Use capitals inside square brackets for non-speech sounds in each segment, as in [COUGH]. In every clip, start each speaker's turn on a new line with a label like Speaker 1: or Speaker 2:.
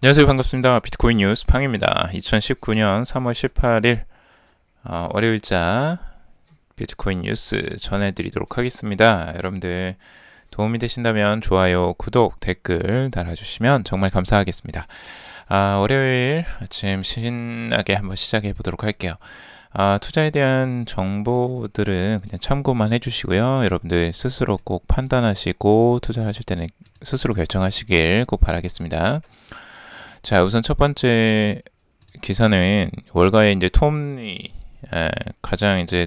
Speaker 1: 안녕하세요. 반갑습니다. 비트코인 뉴스 팡입니다. 2019년 3월 18일 어, 월요일자 비트코인 뉴스 전해드리도록 하겠습니다. 여러분들 도움이 되신다면 좋아요, 구독, 댓글 달아주시면 정말 감사하겠습니다. 아, 월요일 아침 신나게 한번 시작해 보도록 할게요. 아, 투자에 대한 정보들은 그냥 참고만 해주시고요. 여러분들 스스로 꼭 판단하시고 투자하실 때는 스스로 결정하시길 꼭 바라겠습니다. 자, 우선 첫 번째 기사는 월가의 이제 에, 가장 이제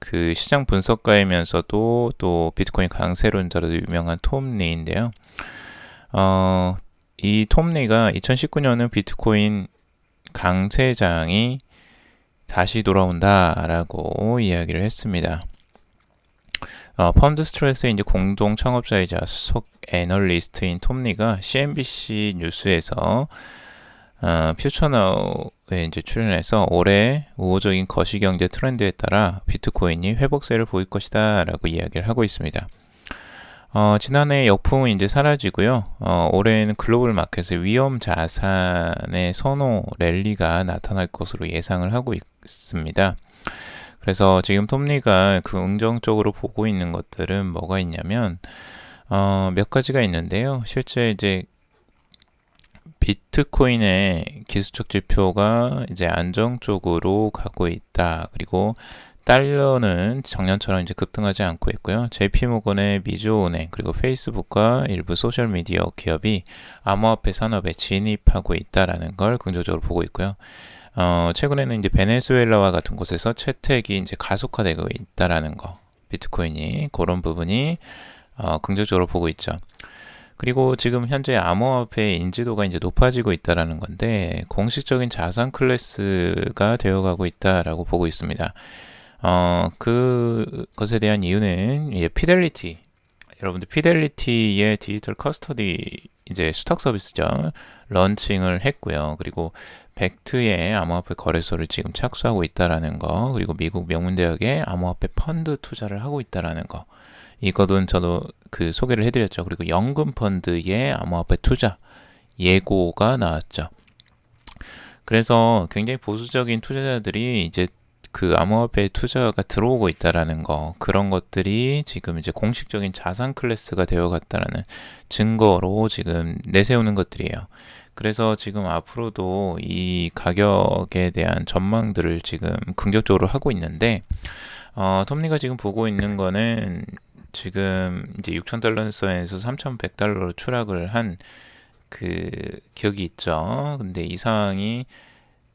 Speaker 1: 그 시장 분석가이면서도 또 비트코인 강세론자로 유명한 톰리인데요. 어, 이 톰리가 2019년은 비트코인 강세장이 다시 돌아온다라고 이야기를 했습니다. 어, 펀드 스트레스의 이제 공동 창업자이자 수석 애널리스트인 톰리가 CNBC 뉴스에서 어, 퓨처나우에 이제 출연해서 올해 우호적인 거시경제 트렌드에 따라 비트코인이 회복세를 보일 것이다라고 이야기를 하고 있습니다. 어, 지난해 역풍은 이제 사라지고요. 어, 올해는 글로벌 마켓의 위험 자산의 선호 랠리가 나타날 것으로 예상을 하고 있습니다. 그래서 지금 톱니가 긍정적으로 보고 있는 것들은 뭐가 있냐면 어, 몇 가지가 있는데요. 실제 이제 비트코인의 기술적 지표가 이제 안정적으로 가고 있다. 그리고 달러는 작년처럼 이제 급등하지 않고 있고요. JP모건의 미주은행 그리고 페이스북과 일부 소셜 미디어 기업이 암호화폐 산업에 진입하고 있다라는 걸 긍정적으로 보고 있고요. 어, 최근에는 이제 베네수엘라와 같은 곳에서 채택이 이제 가속화되고 있다라는 거, 비트코인이 그런 부분이 어, 긍정적으로 보고 있죠. 그리고 지금 현재 암호화폐의 인지도가 이제 높아지고 있다라는 건데 공식적인 자산 클래스가 되어가고 있다라고 보고 있습니다. 어, 그것에 대한 이유는 예, 피델리티. 여러분들 피델리티의 디지털 커스터디 이제 수탁 서비스죠. 런칭을 했고요. 그리고 벡트의 암호화폐 거래소를 지금 착수하고 있다라는 거, 그리고 미국 명문대학에 암호화폐 펀드 투자를 하고 있다라는 거. 이거는 저도 그 소개를 해드렸죠. 그리고 연금 펀드의 암호화폐 투자 예고가 나왔죠. 그래서 굉장히 보수적인 투자자들이 이제 그 암호화폐 투자가 들어오고 있다라는 거 그런 것들이 지금 이제 공식적인 자산 클래스가 되어갔다라는 증거로 지금 내세우는 것들이에요. 그래서 지금 앞으로도 이 가격에 대한 전망들을 지금 긍정적으로 하고 있는데 어, 톱니가 지금 보고 있는 거는 지금 이제 6,000달러 선에서 3,100달러로 추락을 한 그 기억이 있죠. 근데 이 상황이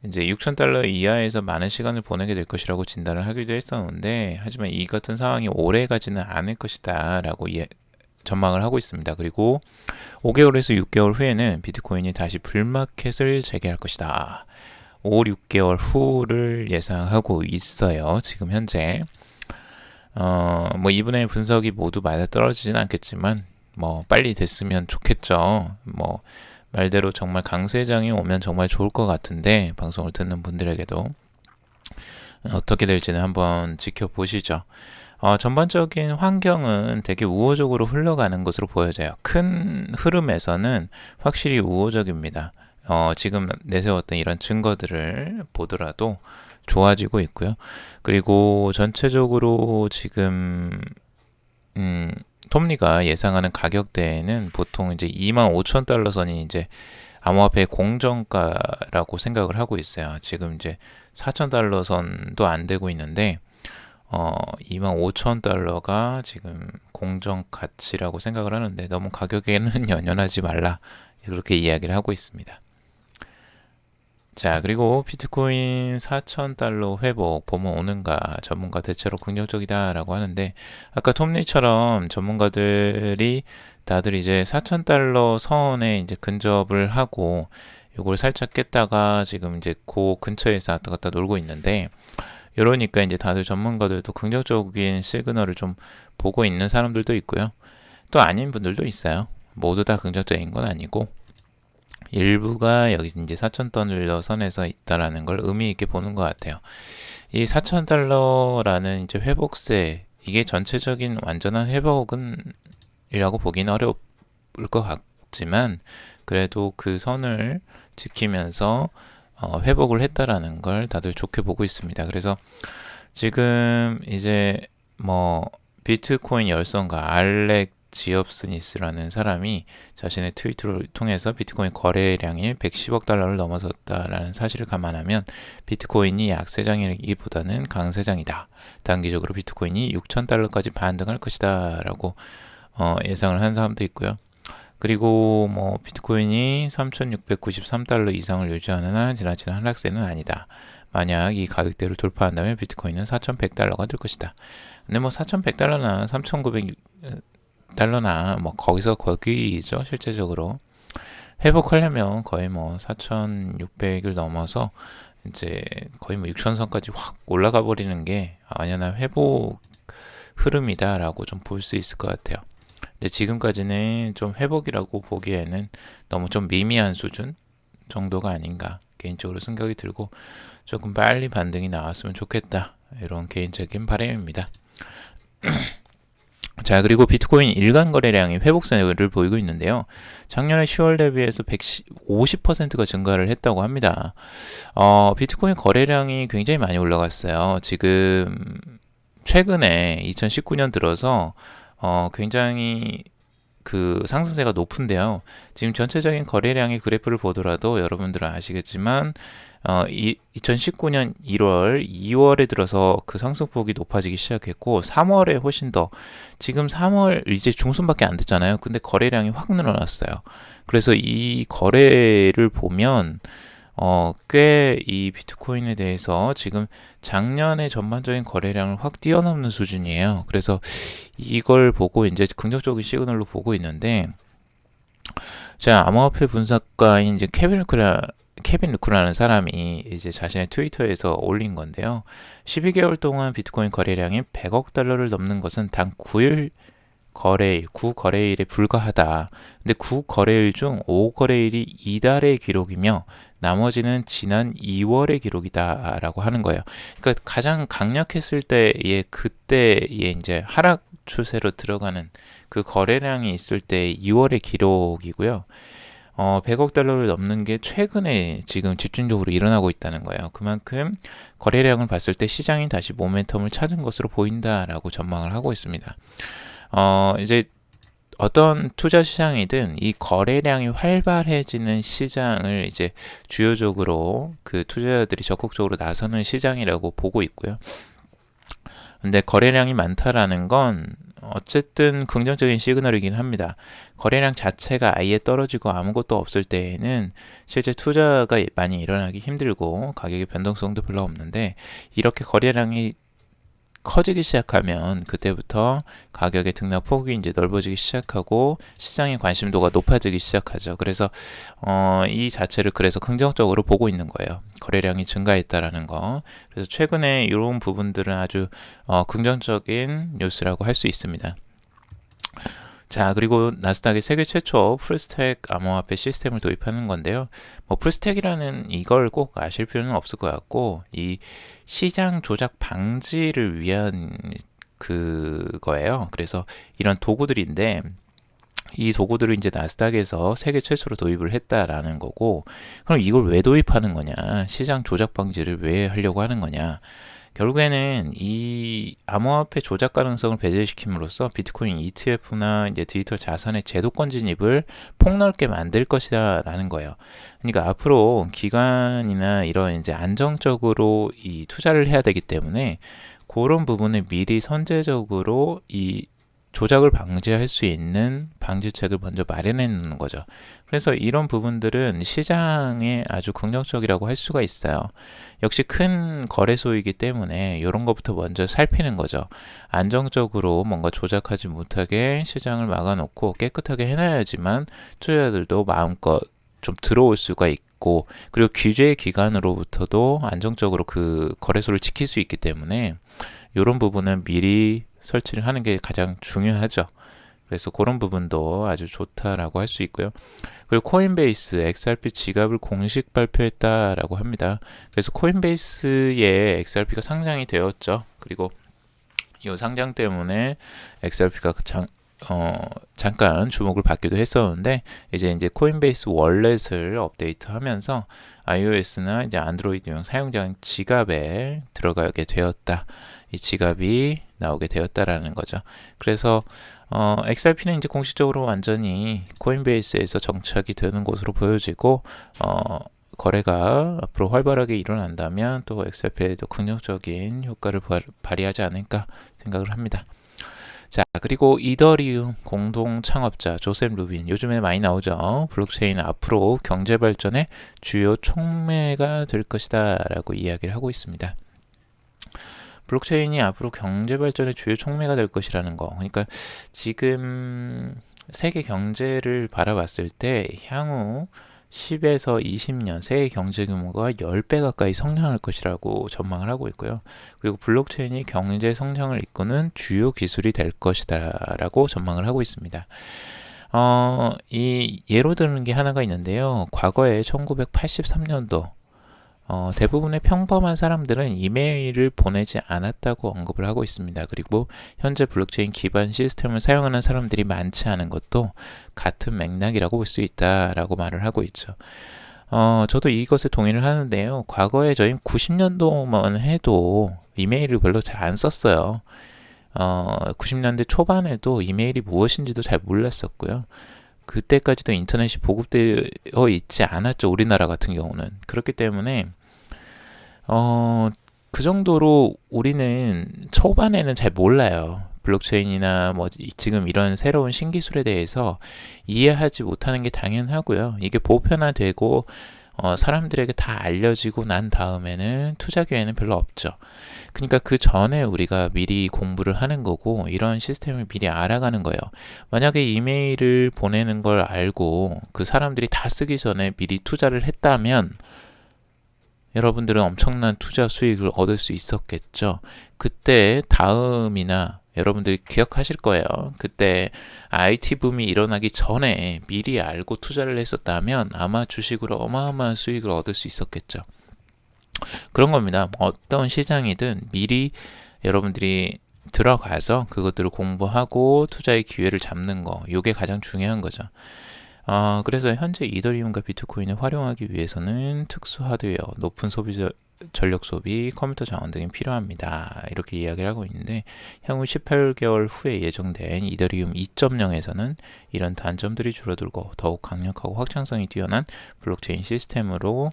Speaker 1: 이제 6,000달러 이하에서 많은 시간을 보내게 될 것이라고 진단을 하기도 했었는데 하지만 이 같은 상황이 오래 가지는 않을 것이다 라고 예, 전망을 하고 있습니다. 그리고 5개월에서 6개월 후에는 비트코인이 다시 불마켓을 재개할 것이다. 5, 6개월 후를 예상하고 있어요. 지금 현재. 어, 뭐 이분의 분석이 모두 맞아 떨어지진 않겠지만 뭐 빨리 됐으면 좋겠죠. 뭐 말대로 정말 강세장이 오면 정말 좋을 것 같은데 방송을 듣는 분들에게도 어떻게 될지는 한번 지켜보시죠. 어, 전반적인 환경은 되게 우호적으로 흘러가는 것으로 보여져요. 큰 흐름에서는 확실히 우호적입니다. 어, 지금 내세웠던 이런 증거들을 보더라도 좋아지고 있고요. 그리고 전체적으로 지금 음, 톱니가 예상하는 가격대는 보통 이제 2만 5천 달러 선이 이제 암호화폐 공정가라고 생각을 하고 있어요. 지금 이제 4천 달러 선도 안 되고 있는데 어, 2만 5천 달러가 지금 공정 가치라고 생각을 하는데 너무 가격에는 [LAUGHS] 연연하지 말라 이렇게 이야기를 하고 있습니다. 자, 그리고 비트코인 4,000달러 회복 보면 오는가 전문가 대체로 긍정적이다라고 하는데 아까 톱니처럼 전문가들이 다들 이제 4,000달러 선에 이제 근접을 하고 요걸 살짝 깼다가 지금 이제 그 근처에서 왔다 갔다 놀고 있는데 이러니까 이제 다들 전문가들도 긍정적인 시그널을 좀 보고 있는 사람들도 있고요. 또 아닌 분들도 있어요. 모두 다 긍정적인 건 아니고 일부가 여기 이제 4,000달러 선에서 있다라는 걸 의미 있게 보는 것 같아요. 이 4,000달러라는 이제 회복세 이게 전체적인 완전한 회복은 이라고 보기는 어려울 것 같지만 그래도 그 선을 지키면서 어, 회복을 했다라는 걸 다들 좋게 보고 있습니다. 그래서 지금 이제 뭐 비트코인 열성가 알렉 지업스니스라는 사람이 자신의 트위터를 통해서 비트코인 거래량이 110억 달러를 넘어섰다라는 사실을 감안하면 비트코인이 약세장이기보다는 강세장이다. 단기적으로 비트코인이 6천 달러까지 반등할 것이다라고 어, 예상을 한 사람도 있고요. 그리고 뭐 비트코인이 3,693달러 이상을 유지하는 한 지나치는 하락세는 아니다. 만약 이 가격대를 돌파한다면 비트코인은 4,100달러가 될 것이다. 근데 뭐 4,100달러나 3,900 달러나 뭐 거기서 거기죠 실제적으로 회복하려면 거의 뭐 4,600을 넘어서 이제 거의 뭐 6,000선까지 확 올라가 버리는 게 완연한 회복 흐름이다라고 좀 볼 수 있을 것 같아요. 근데 지금까지는 좀 회복이라고 보기에는 너무 좀 미미한 수준 정도가 아닌가 개인적으로 생각이 들고 조금 빨리 반등이 나왔으면 좋겠다 이런 개인적인 바람입니다. [CLEARS THROAT] 자 그리고 비트코인 일간 거래량이 회복세를 보이고 있는데요. 작년에 10월 대비해서 150%가 증가를 했다고 합니다. 어, 비트코인 거래량이 굉장히 많이 올라갔어요. 지금 최근에 2019년 들어서 어, 굉장히 그 상승세가 높은데요. 지금 전체적인 거래량의 그래프를 보더라도 여러분들은 아시겠지만 어, 이, 2019년 1월, 2월에 들어서 그 상승폭이 높아지기 시작했고 3월에 훨씬 더 지금 3월 이제 중순밖에 안 됐잖아요. 근데 거래량이 확 늘어났어요. 그래서 이 거래를 보면 어, 꽤 이 비트코인에 대해서 지금 작년의 전반적인 거래량을 확 뛰어넘는 수준이에요. 그래서 이걸 보고 이제 긍정적인 시그널로 보고 있는데, 자, 암호화폐 분석가인 이제 케빈 루크라, 케빈 루크라는 사람이 이제 자신의 트위터에서 올린 건데요. 12개월 동안 비트코인 거래량이 100억 달러를 넘는 것은 단 9일 거래일, 9거래일에 불과하다. 근데 9거래일 중 5거래일이 이달의 기록이며 나머지는 지난 2월의 기록이다라고 하는 거예요. 그러니까 가장 강력했을 때의 그때의 이제 하락 추세로 들어가는 그 거래량이 있을 때 2월의 기록이고요. 어, 100억 달러를 넘는 게 최근에 지금 집중적으로 일어나고 있다는 거예요. 그만큼 거래량을 봤을 때 시장이 다시 모멘텀을 찾은 것으로 보인다라고 전망을 하고 있습니다. 어, 이제 어떤 투자 시장이든 이 거래량이 활발해지는 시장을 이제 주요적으로 그 투자자들이 적극적으로 나서는 시장이라고 보고 있고요. 근데 거래량이 많다라는 건 어쨌든 긍정적인 시그널이긴 합니다. 거래량 자체가 아예 떨어지고 아무것도 없을 때에는 실제 투자가 많이 일어나기 힘들고 가격의 변동성도 별로 없는데 이렇게 거래량이 커지기 시작하면 그때부터 가격의 등락 폭이 이제 넓어지기 시작하고 시장의 관심도가 높아지기 시작하죠. 그래서 어, 이 자체를 그래서 긍정적으로 보고 있는 거예요. 거래량이 증가했다라는 거. 그래서 최근에 이런 부분들은 아주 어, 긍정적인 뉴스라고 할 수 있습니다. 자, 그리고 나스닥이 세계 최초 풀스택 암호화폐 시스템을 도입하는 건데요. 뭐 풀스택이라는 이걸 꼭 아실 필요는 없을 것 같고 이 시장 조작 방지를 위한 그거예요. 그래서 이런 도구들인데 이 도구들을 이제 나스닥에서 세계 최초로 도입을 했다라는 거고 그럼 이걸 왜 도입하는 거냐? 시장 조작 방지를 왜 하려고 하는 거냐? 결국에는 이 암호화폐 조작 가능성을 배제시킴으로써 비트코인 ETF나 이제 디지털 자산의 제도권 진입을 폭넓게 만들 것이다 라는 거예요. 그러니까 앞으로 기관이나 이런 이제 안정적으로 이 투자를 해야 되기 때문에 그런 부분을 미리 선제적으로 이 조작을 방지할 수 있는 방지책을 먼저 마련해 놓는 거죠. 그래서 이런 부분들은 시장에 아주 긍정적이라고 할 수가 있어요. 역시 큰 거래소이기 때문에 이런 것부터 먼저 살피는 거죠. 안정적으로 뭔가 조작하지 못하게 시장을 막아놓고 깨끗하게 해놔야지만 투자자들도 마음껏 좀 들어올 수가 있고 그리고 규제 기관으로부터도 안정적으로 그 거래소를 지킬 수 있기 때문에 이런 부분은 미리 설치를 하는 게 가장 중요하죠. 그래서 그런 부분도 아주 좋다라고 할 수 있고요. 그리고 코인베이스 XRP 지갑을 공식 발표했다라고 합니다. 그래서 코인베이스에 XRP가 상장이 되었죠. 그리고 이 상장 때문에 XRP가 장, 어, 잠깐 주목을 받기도 했었는데 이제 이제 코인베이스 월렛을 업데이트하면서 iOS나 이제 안드로이드용 사용자 지갑에 들어가게 되었다. 이 지갑이 나오게 되었다라는 거죠. 그래서 어, XRP는 이제 공식적으로 완전히 코인베이스에서 정착이 되는 것으로 보여지고 어, 거래가 앞으로 활발하게 일어난다면 또 XRP에도 긍정적인 효과를 발휘하지 않을까 생각을 합니다. 자, 그리고 이더리움 공동 창업자 조셉 루빈 요즘에 많이 나오죠. 블록체인 앞으로 경제 발전의 주요 촉매가 될 것이다 라고 이야기를 하고 있습니다. 블록체인이 앞으로 경제 발전의 주요 촉매가 될 것이라는 거. 그러니까 지금 세계 경제를 바라봤을 때 향후 10에서 20년 세계 경제 규모가 10배 가까이 성장할 것이라고 전망을 하고 있고요. 그리고 블록체인이 경제 성장을 이끄는 주요 기술이 될 것이다라고 전망을 하고 있습니다. 어, 이 예로 드는 게 하나가 있는데요. 과거에 1983년도 어, 대부분의 평범한 사람들은 이메일을 보내지 않았다고 언급을 하고 있습니다. 그리고 현재 블록체인 기반 시스템을 사용하는 사람들이 많지 않은 것도 같은 맥락이라고 볼 수 있다라고 말을 하고 있죠. 어, 저도 이것에 동의를 하는데요. 과거에 저희 90년도만 해도 이메일을 별로 잘 안 썼어요. 어, 90년대 초반에도 이메일이 무엇인지도 잘 몰랐었고요. 그때까지도 인터넷이 보급되어 있지 않았죠. 우리나라 같은 경우는. 그렇기 때문에 어, 그 정도로 우리는 초반에는 잘 몰라요. 블록체인이나 뭐 지금 이런 새로운 신기술에 대해서 이해하지 못하는 게 당연하고요. 이게 보편화되고 어, 사람들에게 다 알려지고 난 다음에는 투자 기회는 별로 없죠. 그러니까 그 전에 우리가 미리 공부를 하는 거고 이런 시스템을 미리 알아가는 거예요. 만약에 이메일을 보내는 걸 알고 그 사람들이 다 쓰기 전에 미리 투자를 했다면 여러분들은 엄청난 투자 수익을 얻을 수 있었겠죠. 그때 다음이나 여러분들이 기억하실 거예요. 그때 IT 붐이 일어나기 전에 미리 알고 투자를 했었다면 아마 주식으로 어마어마한 수익을 얻을 수 있었겠죠. 그런 겁니다. 어떤 시장이든 미리 여러분들이 들어가서 그것들을 공부하고 투자의 기회를 잡는 거, 이게 가장 중요한 거죠. 아, 그래서 현재 이더리움과 비트코인을 활용하기 위해서는 특수 하드웨어, 높은 소비 전력 소비, 컴퓨터 자원 등이 필요합니다. 이렇게 이야기를 하고 있는데 향후 18개월 후에 예정된 이더리움 2.0에서는 이런 단점들이 줄어들고 더욱 강력하고 확장성이 뛰어난 블록체인 시스템으로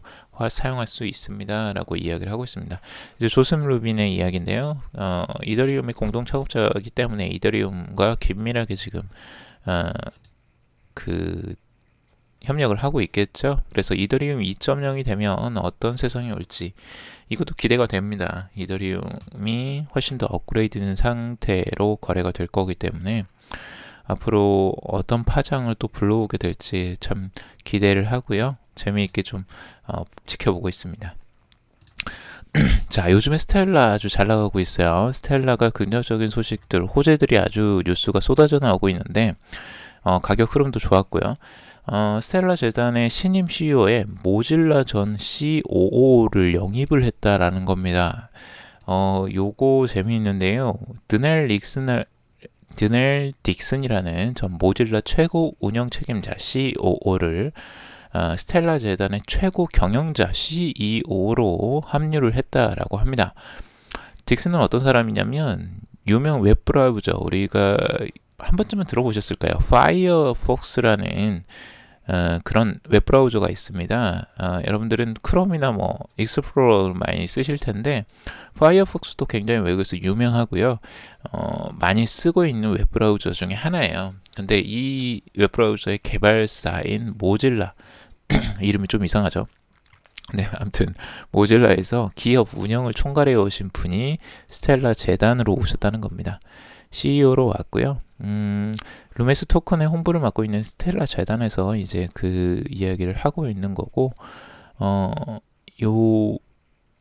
Speaker 1: 사용할 수 있습니다 라고 이야기를 하고 있습니다. 이제 조셉 루빈의 이야기인데요. 어, 이더리움의 공동 창업자이기 때문에 이더리움과 긴밀하게 지금 어, 그 협력을 하고 있겠죠. 그래서 이더리움 2.0이 되면 어떤 세상이 올지 이것도 기대가 됩니다. 이더리움이 훨씬 더 업그레이드된 상태로 거래가 될 거기 때문에 앞으로 어떤 파장을 또 불러오게 될지 참 기대를 하고요. 재미있게 좀 어, 지켜보고 있습니다. [CLEARS THROAT] 자, 요즘에 스텔라 아주 잘 나가고 있어요. 스텔라가 긍정적인 소식들, 호재들이 아주 뉴스가 쏟아져 나오고 있는데 어, 가격 흐름도 좋았고요. 어, 스텔라 재단의 신임 CEO에 모질라 전 COO를 영입을 했다라는 겁니다. 어, 요거 재미있는데요. 드넬 릭스널 드넬 딕슨이라는 전 모질라 최고 운영 책임자 COO를 어, 스텔라 재단의 최고 경영자 CEO로 합류를 했다라고 합니다. 딕슨은 어떤 사람이냐면 유명 웹브라우저 우리가 한 번쯤은 들어보셨을까요? 파이어폭스라는 어, 그런 웹브라우저가 있습니다. 어, 여러분들은 크롬이나 뭐 익스플로러를 많이 쓰실 텐데 파이어폭스도 굉장히 외국에서 유명하고요. 어, 많이 쓰고 있는 웹브라우저 중에 하나예요. 근데 이 웹브라우저의 개발사인 모질라 [CLEARS THROAT] 이름이 좀 이상하죠. 네, 아무튼 모질라에서 기업 운영을 총괄해 오신 분이 스텔라 재단으로 오셨다는 겁니다. CEO로 왔고요. 음, 루메스 토큰의 홍보를 맡고 있는 스텔라 재단에서 이제 그 이야기를 하고 있는 거고, 어, 요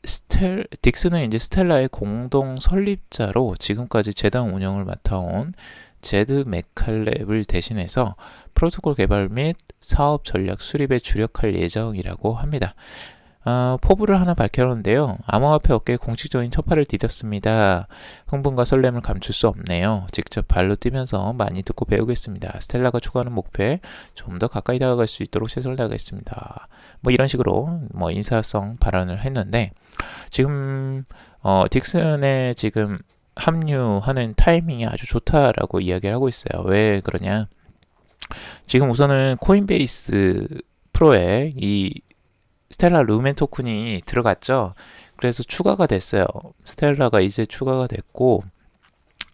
Speaker 1: 스텔 딕스는 이제 스텔라의 공동 설립자로 지금까지 재단 운영을 맡아온 제드 맥칼랩을 대신해서 프로토콜 개발 및 사업 전략 수립에 주력할 예정이라고 합니다. 아, 포부를 하나 밝혀놓은데요. 암호화폐 업계에 공식적인 첫발을 디뎠습니다. 흥분과 설렘을 감출 수 없네요. 직접 발로 뛰면서 많이 듣고 배우겠습니다. 스텔라가 추구하는 목표에 좀 더 가까이 다가갈 수 있도록 최선을 다하겠습니다. 뭐 이런 식으로 뭐 인사성 발언을 했는데 지금 어, 딕슨의 지금 합류하는 타이밍이 아주 좋다라고 이야기를 하고 있어요. 왜 그러냐? 지금 우선은 코인베이스 프로에 이 스텔라 루멘 토큰이 들어갔죠. 그래서 추가가 됐어요. 스텔라가 이제 추가가 됐고,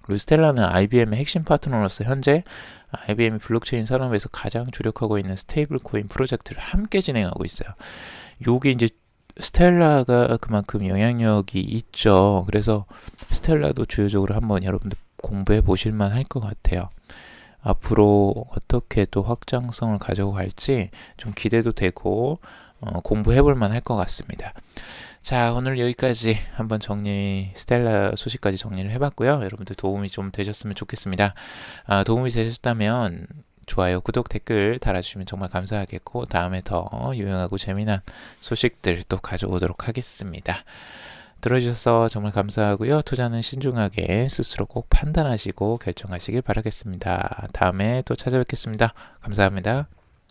Speaker 1: 그리고 스텔라는 IBM의 핵심 파트너로서 현재 IBM 블록체인 산업에서 가장 주력하고 있는 스테이블 코인 프로젝트를 함께 진행하고 있어요. 요게 이제 스텔라가 그만큼 영향력이 있죠. 그래서 스텔라도 주요적으로 한번 여러분들 공부해 보실만 할 것 같아요. 앞으로 어떻게 또 확장성을 가지고 갈지 좀 기대도 되고 어, 공부해 볼 만할 것 같습니다. 자, 오늘 여기까지 한번 정리, 스텔라 소식까지 정리를 해봤고요. 여러분들 도움이 좀 되셨으면 좋겠습니다. 아, 도움이 되셨다면 좋아요, 구독, 댓글 달아주시면 정말 감사하겠고, 다음에 더 유용하고 재미난 소식들 또 가져오도록 하겠습니다. 들어주셔서 정말 감사하고요. 투자는 신중하게 스스로 꼭 판단하시고 결정하시길 바라겠습니다. 다음에 또 찾아뵙겠습니다. 감사합니다.